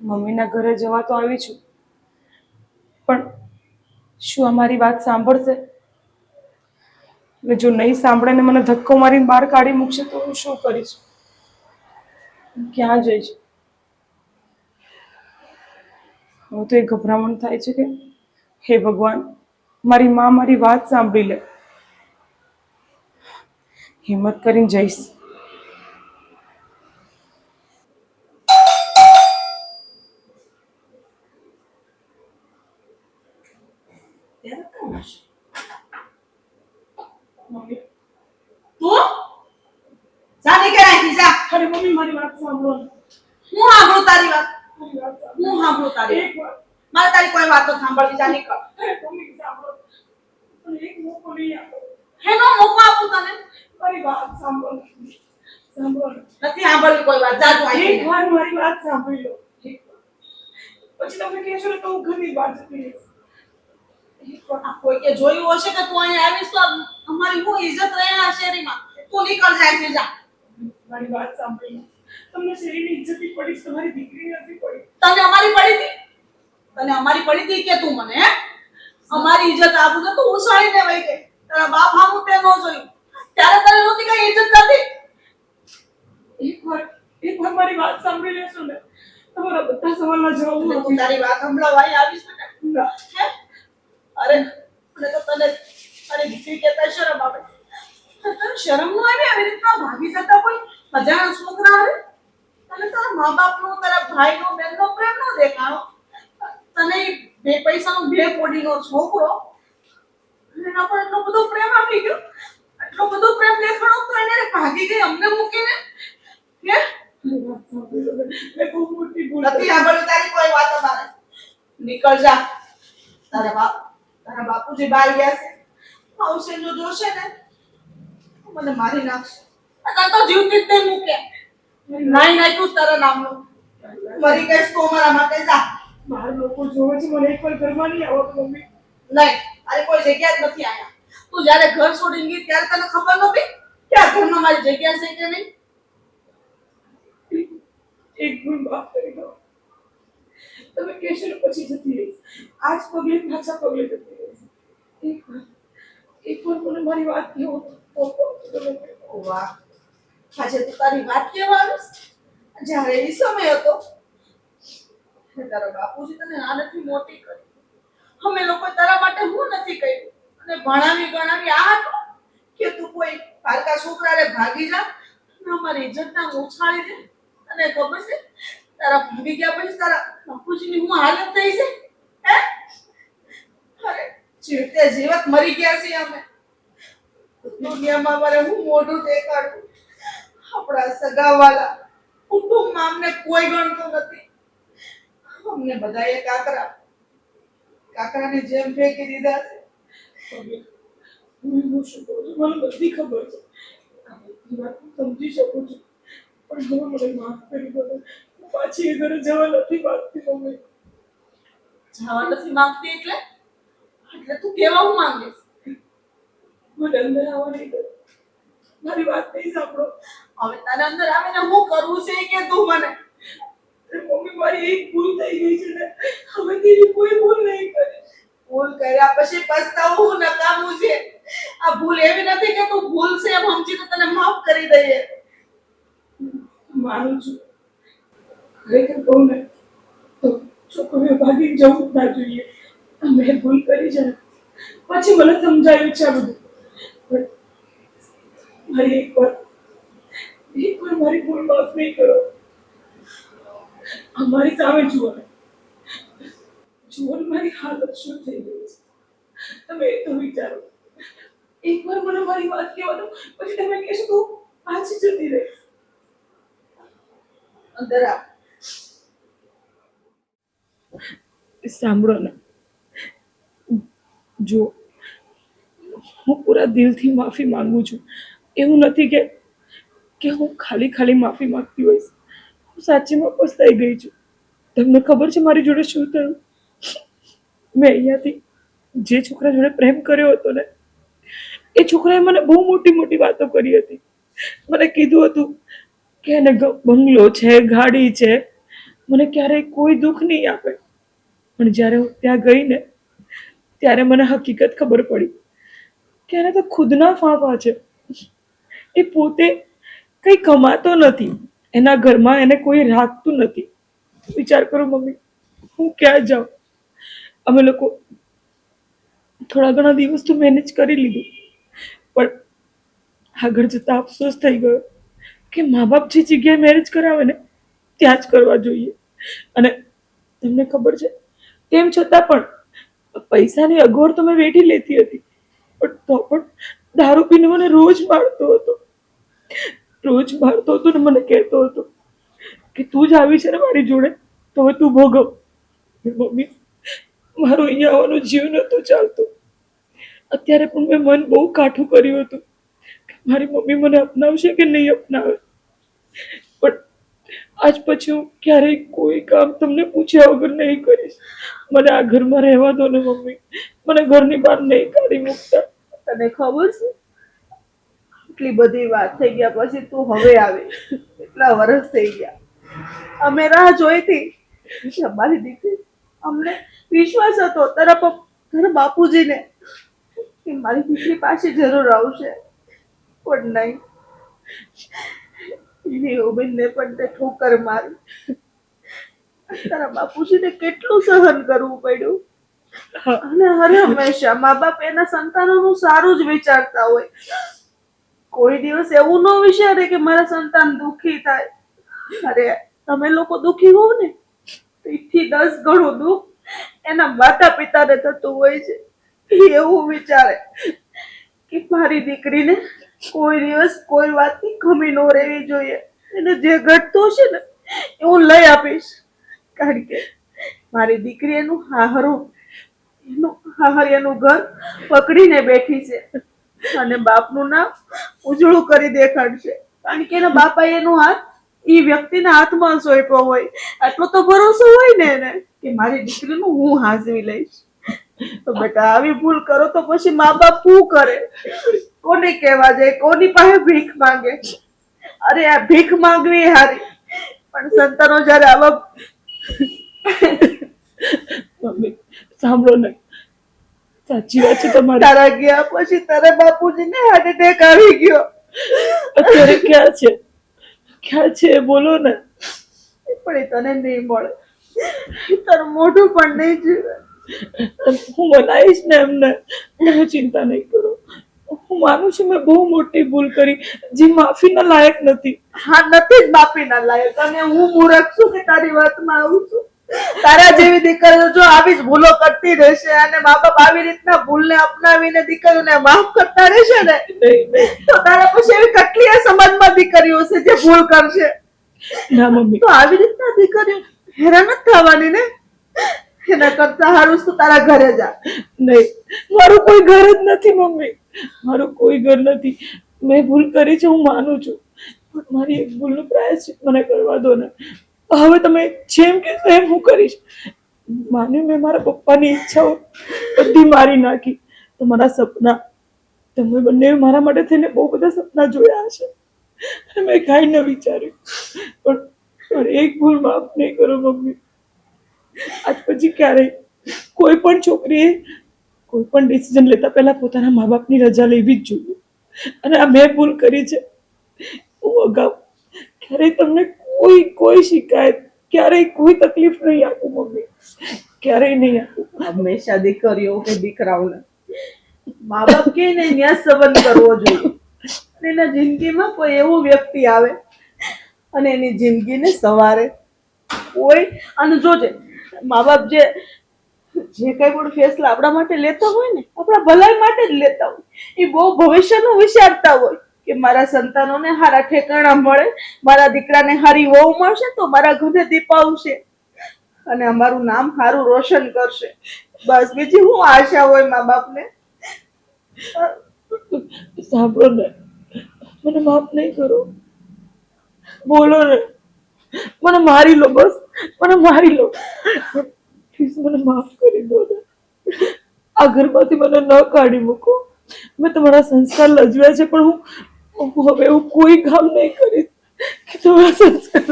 મમ્મીના ઘરે જવા તો આવી છું. પણ શું અમારી વાત સાંભળશે? જો નહીં સાંભળે ને મને ધક્કો મારીને બહાર કાઢી મૂકશે તો હું શું કરીશ? ક્યાં જઈશ? હવે તો એ ગભરામણ થાય છે કે હે ભગવાન, મારી મા મારી વાત સાંભળી લે. હિંમત કરીને જઈશ ત્યારે કોણ હશે? મમ્મી તું જા નીકળ અહીંથી જા અરે મમ્મી મારી વાત સાંભળો. હું સાંભળું તારી વાત? વાત. હું સાંભળું તારી એક વાત. મારે તારી કોઈ વાત તો સાંભળવી જાની કર મમ્મી સાંભળો. પણ એક મોકો નહીં આપો. હેનો મોકો આપું તને? મારી વાત સાંભળો. સાંભળો. નથી સાંભળવી કોઈ વાત. જા તું એક વાર મારી વાત સાંભળી લો પછી તમે કહેશો ને તો હું ઘરની વાર. આ કોઈ કે જોયું હશે કે તું અહીંયા આવીશ તો અમારી હું ઇજ્જત રહે આ શેરીમાં. તું નીકળ જાય છે જા. મારી વાત સાંભળી તમને શેરીની ઇજ્જત પડી તમારી દીકરી નથી પડી. તને અમારી પડી હતી? તને અમારી પડી હતી? કે તું મને અમારી ઇજ્જત આપું તો તું ઉછાળી ને વઈ ગઈ. તારા બાપ હામું તે ન જોયું. ત્યારે તને નહોતી કઈ ઇજ્જત નથી એક વાર એક વાર મારી વાત સાંભળી લેશો ને તમારા બધા સવાલના જવાબ હું. તારી વાત સંભળાવવા અહીં આવીશ ને? અરે મને તો તને તારી દીકરી કહેતા શરમ આવે. તને શરમ ન આવે? આવી રીતના ભાગી જતા કોઈ અજાણા છોકરા આવે અને તારા મા બાપ નો તારા ભાઈ નો બેન નો પ્રેમ ન દેખાણો. તને બે બે પૈસાનો બે કોડીનો છોકરો, અને એના પર એટલો બધો પ્રેમ આપી ગયો. એટલો બધો પ્રેમ દેખાણો તો એને ભાગી ગઈ અમને મૂકીને. હે? કરી. તારી કોઈ વાત અમારે? નીકળ જા. તારા બાપ, તારા બાપુજી બહાર ગયા છે. આવશે જો જોશે ને. મને મારી નાખશે. તને તો જીવતી જ નહીં મૂકે. નહીં નાખ્યું તારા નામનું મરી ગઈશ તો અમારા કઈ જા. બહાર લોકો જોવે છે મને એક વાર ઘરમાં નહીં આવડતું મમ્મી. નહીં અરે કોઈ જગ્યા જ નથી આયા. તું જ્યારે ઘર છોડીને ગઈ ત્યારે તને ખબર નહોતી કે આ ઘરમાં મારી જગ્યા છે કે નહીં? એક ભૂલ માફ કરી દો. તમે કહેશો પછી જતી રહીશ આજ પગલે પાછા પગલે જતી રહી. એક વાર એક વાર મને મારી વાત કહો તો તો તમે વાહ. આજે તું તારી વાત કહેવાનું જ્યારે એ સમય હતો તારો બાપુજી તને નાનેથી મોટી કરી. અમે લોકો તારા માટે હું નથી કર્યું? અને ભણાવી ગણાવી આ કે તું કોઈ પારકા છોકરાને ભાગી જા, અને અમારી ઇજ્જતના ઉછાળી દે. અને ખબર છે, તારા ભાગી ગયા પછી તારા બાપુજીની હું હાલત થઈ છે? હે? અરે, જીવતે જીવત મરી ગયા છીએ અમે. દુનિયામાં મારે હું મોઢું દેખાડું? આપણા સગાવાલા કુટુંબમાં અમને કોઈ ગણતું નથી. અમને બધાએ કાકરા. કાકરાની જેમ ફેંકી દીધા છે હું હું શું કહું છું? મને બધી ખબર છે. આ બધી વાત હું સમજી શકું છું. પણ હવે મને માફ કરી દો હું પાછી એ ઘરે જવા નથી માંગતી મમ્મી. જવા નથી માંગતી એટલે? એટલે તું કેવા હું માંગીશ? મને અંદર આવવા નહીં મારી વાત નહીં સાંભળો. હવે તારે અંદર આવીને હું કરવું છે કે તું મને? મમ્મી મારી એક ભૂલ થઈ ગઈ છે ને. હવે તેરી કોઈ ભૂલ નહીં કરે. ભૂલ કર્યા પછી પસ્તાવું નકામું છે. આ ભૂલ એવી નથી કે તું ભૂલ છે એમ તો તને માફ કરી દઈએ. માનું છું. ખરેખર કહું ને તો છોકરીઓ ભાગી જવું ના જોઈએ. મેં ભૂલ કરી છે. પછી મને સમજાયું છે આ બધું. મારી એક વાર એક વાર મારી ભૂલ માફ નહીં કરો. અમારી સામે જુઓ. જુઓ મારી હાલત શું થઈ ગઈ છે? તમે એ તો વિચારો. એક વાર મને મારી વાત કહેવાનો, પછી તમે કહેશો તો પાછી જતી રહીશ. અંદર આવ. સાંભળો ને. જો, હું પૂરા દિલથી માફી માંગુ છું. એવું નથી કે કે હું ખાલી ખાલી માફી માંગતી હોઈશ. હું સાચીમાં પસ્તાઈ ગઈ છું. તમને ખબર છે મારી જોડે શું થયું? મેં અહીંયાથી જે છોકરા જોડે પ્રેમ કર્યો હતો ને, એ છોકરાએ મને બહુ મોટી મોટી વાતો કરી હતી. મને કીધું હતું કે એને બંગલો છે, ગાડી છે, મને ક્યારેય કોઈ દુઃખ નહીં આપે. પણ જ્યારે હું ત્યાં ગઈ ને, ત્યારે મને હકીકત ખબર પડી કે એને તો ખુદના ફાંફા છે. એ પોતે કંઈ કમાતો નથી. એના ઘરમાં એને કોઈ રાખતું નથી. વિચાર કરો મમ્મી, હું ક્યાં જાઉં? અમે લોકો થોડા ઘણા દિવસ તો મેનેજ કરી લીધું. પણ આગળ જતા અફસોસ થઈ ગયો કે મા બાપ જે જગ્યાએ મેરેજ કરાવે ને, ત્યાં જ કરવા જોઈએ. અને તમને ખબર છે, તેમ છતાં પણ પૈસાની અગવડ તો મેં વેઠી લેતી હતી. પણ તો પણ દારૂ પીને મને રોજ મારતો હતો. રોજ મારતો હતો ને મને કહેતો હતો કે તું જ આવી છે ને મારી જોડે, તો હવે તું ભોગવ. મમ્મી, મારું અહીંયા આવવાનું જીવ નહોતું ચાલતું. અત્યારે પણ મેં મન બહુ કાઠું કર્યું હતું કે મારી મમ્મી મને અપનાવશે કે નહીં અપનાવે. પણ આજ પછી હું ક્યારેય કોઈ કામ તમને પૂછ્યા વગર નહીં કરીશ. મને આ ઘરમાં રહેવા દો ને મમ્મી. મને ઘરની બહાર નહીં કાઢી મૂકતા. તને ખબર છે? આટલી બધી વાત થઈ ગયા, પછી તું હવે આવે. એટલા વર્ષ થઈ ગયા. અમે રાહ જોઈતી. અમારી દીકરી, અમને વિશ્વાસ હતો તારા તારા બાપુજીને કે મારી દીકરી પાસે જરૂર આવશે. પણ નહીં. એની ઉમેદને પણ તે ઠોકર મારી. તારા બાપુજીને કેટલું સહન કરવું પડ્યું? અને હરે હંમેશા મા બાપ એના સંતાનોનું સારું જ વિચારતા હોય. કોઈ દિવસ એવું ન વિચારે કે મારા સંતાન દુઃખી થાય. અરે, તમે લોકો દુઃખી હોવ ને એથી દસ ગણું દુઃખ એના માતા પિતાને થતું હોય છે. એવું વિચારે કે મારી દીકરીને કોઈ દિવસ કોઈ વાતની કમી ન રહેવી જોઈએ. એને જે ઘટતું છે ને, એ હું લઈ આપીશ. કારણ કે મારી દીકરી એનું હાહરું, એનું હાહરિયાનું ઘર પકડીને બેઠી છે. અને બાપનું નામ ઉજળું કરી દેખાડશે. કારણ કે એના બાપા એનો હાથ, એ વ્યક્તિના હાથમાં સોંપ્યો હોય. આટલો તો ભરોસો હોય ને એને, કે મારી દીકરીનું હું હાજરી લઈશ. તો બેટા, આવી ભૂલ કરો તો પછી મા બાપ શું કરે? કોને કહેવા જાય? કોની પાસે ભીખ માંગે? અરે, આ ભીખ માંગવી હારી. પણ સંતાનો જ્યારે આવા સાંભળો ને. સાચી વાત છે તમારી. તારા ગયા પછી તારા બાપુજીને હાર્ટ એટેક આવી ગયો. અત્યારે ક્યાં છે. ક્યાં છે બોલો ને. પણ એ તને નહીં મળે. તારું મોઢું પણ નહીં જીવે. હું બનાવીશ ને એમને. તમે ચિંતા નહીં કરો. હું માનું છું મેં બહુ મોટી ભૂલ કરી. જે માફીના લાયક નથી. હા નથી જ બાપીના લાયક. અને હું મૂરખ છું કે તારી વાતમાં આવું છું? તારા જેવી દીકરીઓ જો આવી જ ભૂલો કરતી રહેશે અને મા બાપ આવી રીતના ભૂલને અપનાવીને દીકરીઓને માફ કરતા રહેશે ને તો તારા પછી એવી કેટલી સમાજમાં દીકરીઓ છે જે ભૂલ કરશે? ના મમ્મી. તો આવી રીતના દીકરીઓ હેરાન જ થવાની ને? એના કરતા હારું તો તારા ઘરે જા. નહીં મારું કોઈ ઘર જ નથી મમ્મી. મારું કોઈ ઘર નથી. મેં ભૂલ કરી છે હું માનું છું. પણ મારી એક ભૂલનું પ્રાયશ્ચિત મને કરવા દો ને. હવે તમે જેમ કે એમ હું કરીશ. માને મેં મારા પપ્પાની ઈચ્છાઓ? બધી મારી નાખી. તમારા સપના. તમે બંને મારા માટે થઈને બહુ બધા સપના જોયા હશે. મેં કાંઈ ન વિચાર્યું. પણ પણ એક ભૂલ માફ નહીં કરો મમ્મી. આજ પછી ક્યારેય કોઈ પણ છોકરીએ કોઈ પણ ડિસિઝન લેતા પહેલા પોતાના મા બાપની રજા લેવી જ જોઈએ. અને આ મેં ભૂલ કરી છે. હું અગાઉ ક્યારેય તમને કોઈ કોઈ શિકાયત, ક્યારેય કોઈ તકલીફ નહીં આપું મમ્મી. ક્યારેય નહીં આપું. હંમેશા દીકરીઓ કે દીકરાઓને. મા બાપ કે ને ન્યાસ સંબંધ કરવો જોઈએ. અને એના જિંદગીમાં કોઈ એવો વ્યક્તિ આવે અને એની જિંદગીને સવારે કોઈ, અને જોજે મા બાપ જે જે કઈ પણ ફેસલા આપણા માટે લેતા હોય ને, આપણા ભલાઈ માટે જ લેતા હોય. એ બહુ ભવિષ્યનું વિચારતા હોય. કે મારા સંતાનોને હારા ઠેકાણા મળે, મારા દીકરાને હારી વહુ મળશે તો મારા ઘરે દીપાવશે અને અમારું નામ સારું રોશન કરશે. બસ બીજી હું આશા હોય મા બાપને? સાંભળો ને, મને માફ નહીં કરો. બોલો ને, મને મારી લો, બસ, મને મારી લો. પ્લીઝ મને માફ કરી દો ને. આ ઘરમાંથી મને ન કાઢી મૂકો. મેં તમારા સંસ્કાર લજવ્યા છે, પણ હું હું હવે હું કોઈ કામ નહીં કરીશ કે તમારા સંસ્કાર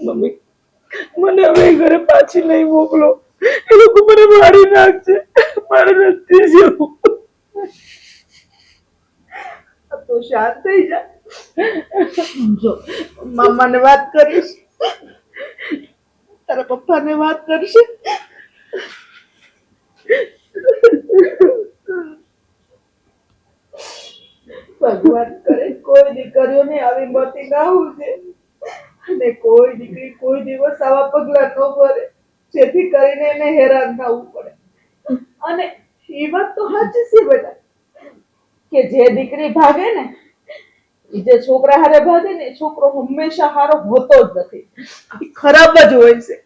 મમ્મી, મને હવે ઘરે પાછી નહીં મોકલો. એ લોકો મને મારી નાખશે. મારે નથી જવું. તો શાંત થઈ જા. જો, મામાને વાત કરીશ. તારા પપ્પાને વાત કરશે. ભગવાન કરે, કોઈ દીકરીઓને આવી મતી ના ઉજે અને કોઈ દીકરી કોઈ દિવસ આવા પગલા ન ભરે. જેથી કરીને એને હેરાન થવું પડે. અને એ વાત તો સાચી છે બેટા, કે જે દીકરી ભાગે ને જે છોકરા હારે ભાગે ને છોકરો હંમેશા હારો હોતો જ નથી. ખરાબ જ હોય છે.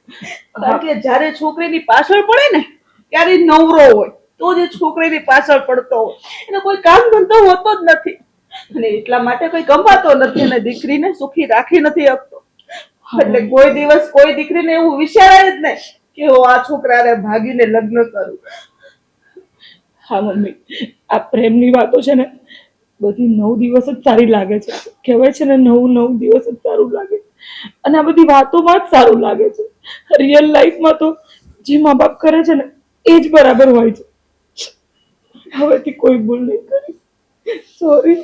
કારણ કે જ્યારે છોકરીની પાછળ પડે ને ત્યારે નવરો હોય તો જે છોકરીની પાછળ પડતો હોય. એને કોઈ કામ ધંધો હોતો જ નથી. અને એટલા માટે કોઈ કમાતો નથી અને દીકરીને સુખી રાખી નથી શકતો. એટલે કોઈ દિવસ કોઈ દીકરીને એવું વિચારાય જ નહીં કે હું આ છોકરાને ભાગીને લગ્ન કરું. હા મમ્મી. આ પ્રેમની વાતો છે ને બધી નવ દિવસ જ સારી લાગે છે. કહેવાય છે ને નવું નવ દિવસ જ સારું લાગે. અને આ બધી વાતોમાં જ સારું લાગે છે. રિયલ લાઈફમાં તો જે મા બાપ કરે છે ને એ જ બરાબર હોય છે. હવેથી કોઈ ભૂલ નહીં કરી. સોરી